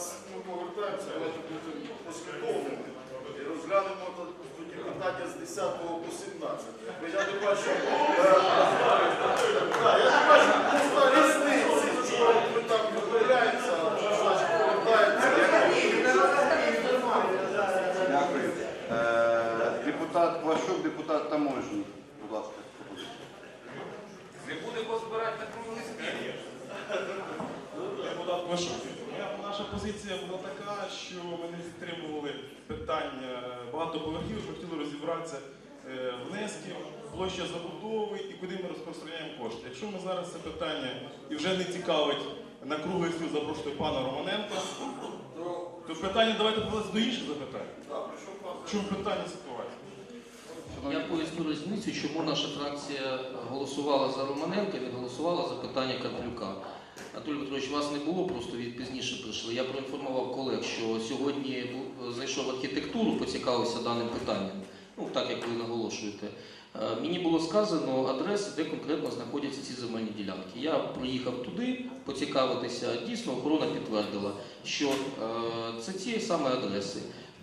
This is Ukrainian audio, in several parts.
раз ми повертаємося, послідовними і розглянемо тоді питання з 10 по 17. Бо я не бачу, е, різниці, що ми там відмовляємося, що значить повертаємося. Дякую. Е, Депутат Квашук, депутат Таможній. Будь ласка. Не будемо збирати на круглий стіл. Депутат Квашук. Наша позиція була така, що ми не підтримували питання багатоповерхівок, ми хотіли розібратися е, внески, площа забудови і куди ми розпространяємо кошти. Якщо ми зараз це питання і вже не цікавить на круглий стіл запрошувати пана Романенка, то питання давайте до інших запитань. В чому питання ситуації? Я поясню різницю, чому наша фракція голосувала за Романенка, не голосувала за питання Карплюка. Анатолій Петрович, вас не було, просто від пізніше прийшли. Я проінформував колег, що сьогодні бу- зайшов архітектуру, поцікавився даним питанням. Ну, так як ви наголошуєте. Е, Мені було сказано адреси, де конкретно знаходяться ці земельні ділянки. Я проїхав туди, поцікавитися. Дійсно, охорона підтвердила, що е, це ці саме адреси.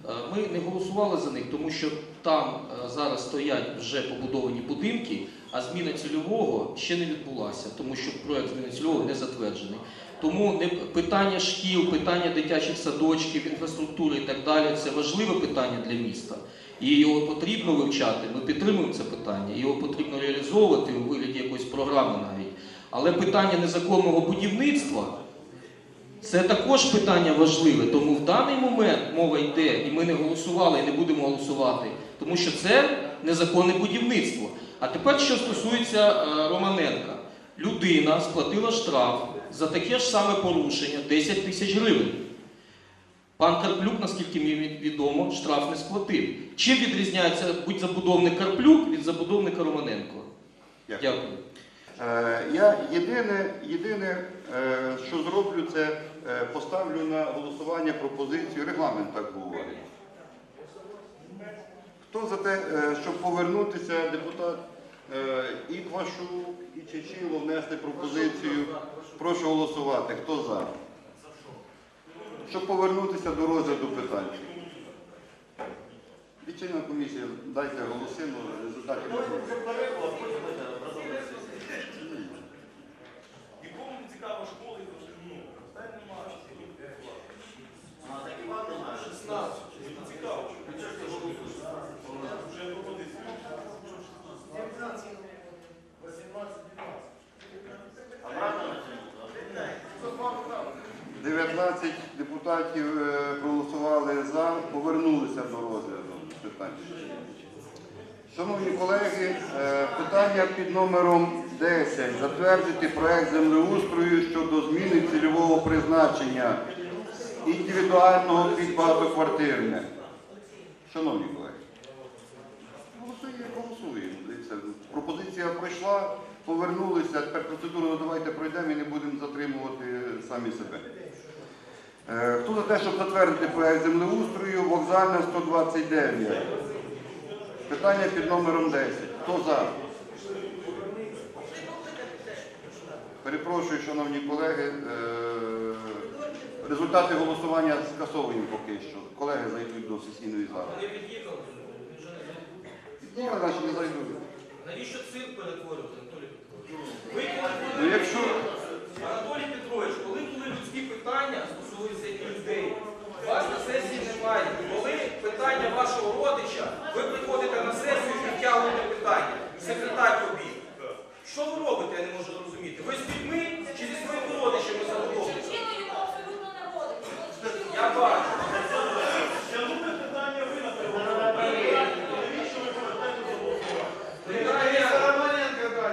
Е, Ми не голосували за них, тому що там е, зараз стоять вже побудовані будинки, а зміна цільового ще не відбулася, тому що проект зміни цільового не затверджений. Тому не питання шкіл, питання дитячих садочків, інфраструктури і так далі це важливе питання для міста. І його потрібно вивчати. Ми підтримуємо це питання. Його потрібно реалізовувати у вигляді якоїсь програми навіть. Але питання незаконного будівництва це також питання важливе, тому в даний момент мова йде, і ми не голосували, і не будемо голосувати, тому що це незаконне будівництво. А тепер, що стосується е, Романенка, людина сплатила штраф за таке ж саме порушення 10 тисяч гривень. Пан Карплюк, наскільки мені відомо, штраф не сплатив. Чим відрізняється будь-забудовник Карплюк від забудовника Романенко? Дякую. Дякую. Е, Я єдине, єдине, е, що зроблю, це поставлю на голосування пропозицію. Регламент так говорить. Хто за те, е, щоб повернутися, депутат е, і і Чечило внести пропозицію. Прошу голосувати. Хто за? Щоб повернутися до розгляду питань. Відчинна комісія, дайте голосину, результатів. Нікому не цікаво школи, ну, питань немає. Не цікаво. Вже пропозиція. 19 депутатів е, проголосували за, повернулися до розгляду питання. Шановні колеги, е, питання під номером 10. Затвердити проект землеустрою щодо зміни цільового призначення індивідуального під багатоквартирне. Шановні колеги, голосуємо, голосуємо. Пропозиція пройшла, повернулися. Тепер процедуру давайте пройдемо і не будемо затримувати самі себе. Хто за те, щоб затвердити проект землеустрою, вокзальна 129. Питання під номером 10. Хто за? Перепрошую, шановні колеги. е, Результати голосування скасовуємо поки що. Колеги зайдуть до сесійної зали. Вони від'їхали. Ні, значить не зайдуть. Навіщо цирк перетворювати, Анатолій Петрович? Ну якщо Анатолій Петрович, коли людські питання стосуються людей, вас на сесії немає. Коли питання вашого родича, ви приходите на сесію і підтягуєте питання. Секретар побіг. Що ви робите, я не можу зрозуміти. Ви з людьми чи зі своїми родичами забудовуєте? Причину його абсолютно народу. Я бачу. Тягнути питання ви на Навіщо ви повертаєте Питання,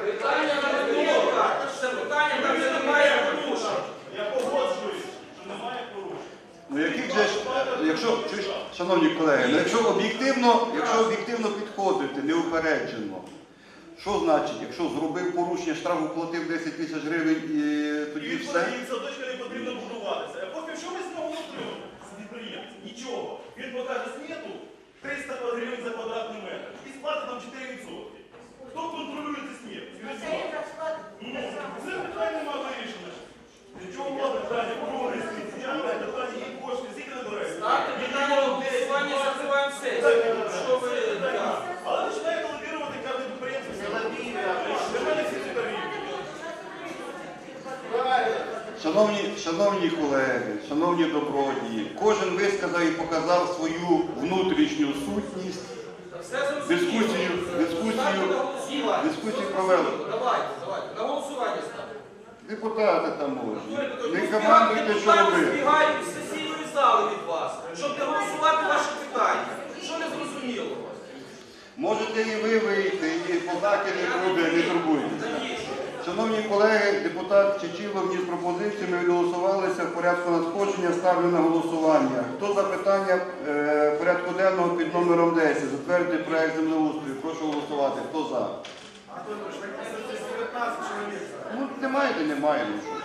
питання на блоках. Це питання, там де немає порушень. Я погоджуюсь, що немає порушень. Ну яких же ж, якщо, чуєш, шановні колеги, ну якщо об'єктивно, якщо об'єктивно підходити, неупереджено, що значить, якщо зробив порушення, штраф уплатив 10 тисяч гривень і тоді все? подає, садочка не потрібно будуватися. А потім що ми з нього отримаємо? З підприємця? Нічого. Він покаже смету 300 гривень за квадратний метр і сплатить там 4%. Хто контролює смети? Ну, це питання немає вирішено. Для чого Я питання Шановні, шановні колеги, шановні добродії, кожен висказав і показав свою внутрішню сутність. Дискусію, дискусію, дискусію провели. Давайте, давайте. На голосування ставте. Депутати там можуть. Не командуйте, що робити. сесійної зали від вас, щоб не голосувати ваші питання. Що не зрозуміло? Можете і ви вийти, і позаки не буде, не турбуйтеся. Шановні колеги, депутат Чечіло вніс пропозиції, ми відголосувалися в порядку надходження, ставлю на голосування. Хто за питання е, порядку денного під номером 10? Затвердити проєкт землеустрою. Прошу голосувати. Хто за? А хто Ну, немає, де немає. Нічого.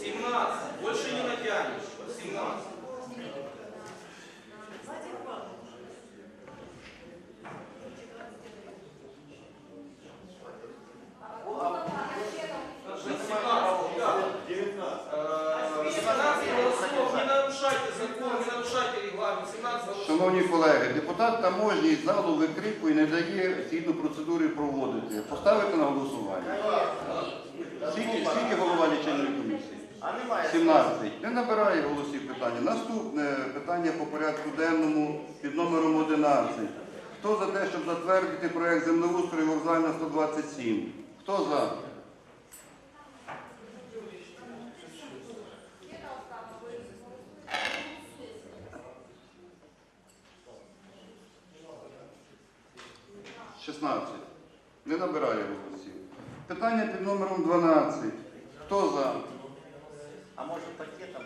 17. Більше не натягнеш. 17. Депутат таможній з залу викрикує не дає згідно процедури проводити. Поставити на голосування. Скільки, скільки голова лічильної комісії? 17. Не набирає голосів питання. Наступне питання по порядку денному під номером 11. Хто за те, щоб затвердити проект землеустрою вокзальна 127? Хто за? Не набирає голосів. Питання під номером 12. Хто за? А може пакетом.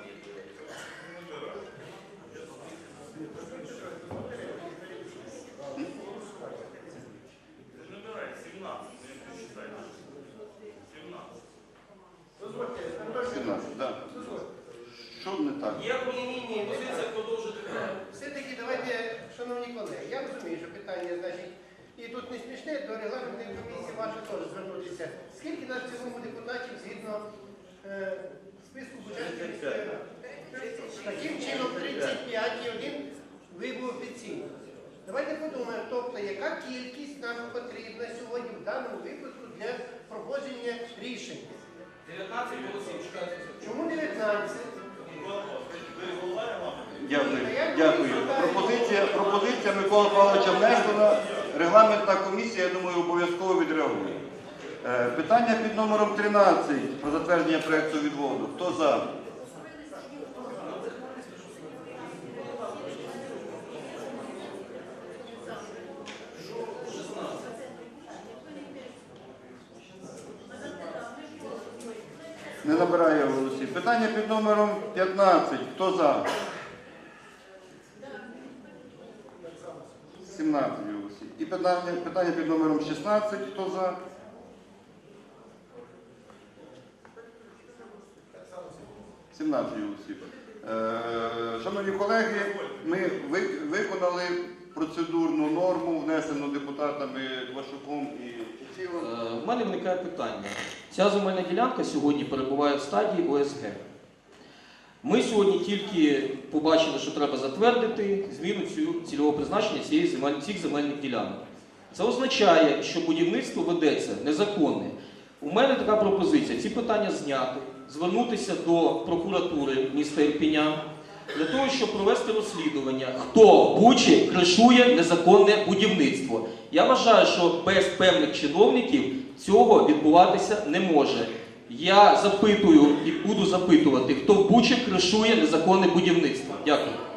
Що не так? Ні-ні-ні, позиція продовжити. Все-таки давайте, шановні колеги, я розумію, що питання, значить, і тут не смішне, до регламентної комісії ваше теж звернутися. Скільки нас в цілому депутатів згідно е, списку бюджетних міської ради? Таким чином 35 і один вибув офіційно. Давайте подумаємо, тобто яка кількість нам потрібна сьогодні в даному випадку для проходження рішення. 19 голосів, чекайте. Чому 19? Дякую. Дякую. Пропозиція, пропозиція Микола Павловича внесена. Регламентна комісія, я думаю, обов'язково відреагує. Е, Питання під номером 13 про затвердження проекту відводу. Хто за? Не набирає голосів. Питання під номером 15. Хто за? 17 голосів. І питання, питання під номером 16. Хто за? Е, Шановні колеги, ми виконали процедурну норму, внесену депутатами Двашуком і Чечілом. Е, У мене виникає питання. Ця земельна ділянка сьогодні перебуває в стадії ОСГ. Ми сьогодні тільки побачили, що треба затвердити зміну цільового призначення цих земельних ділянок. Це означає, що будівництво ведеться незаконне. У мене така пропозиція: ці питання зняти, звернутися до прокуратури міста Ірпіня для того, щоб провести розслідування, хто в Бучі кришує незаконне будівництво. Я вважаю, що без певних чиновників цього відбуватися не може. Я запитую і буду запитувати, хто в Бучі кришує незаконне будівництво. Дякую.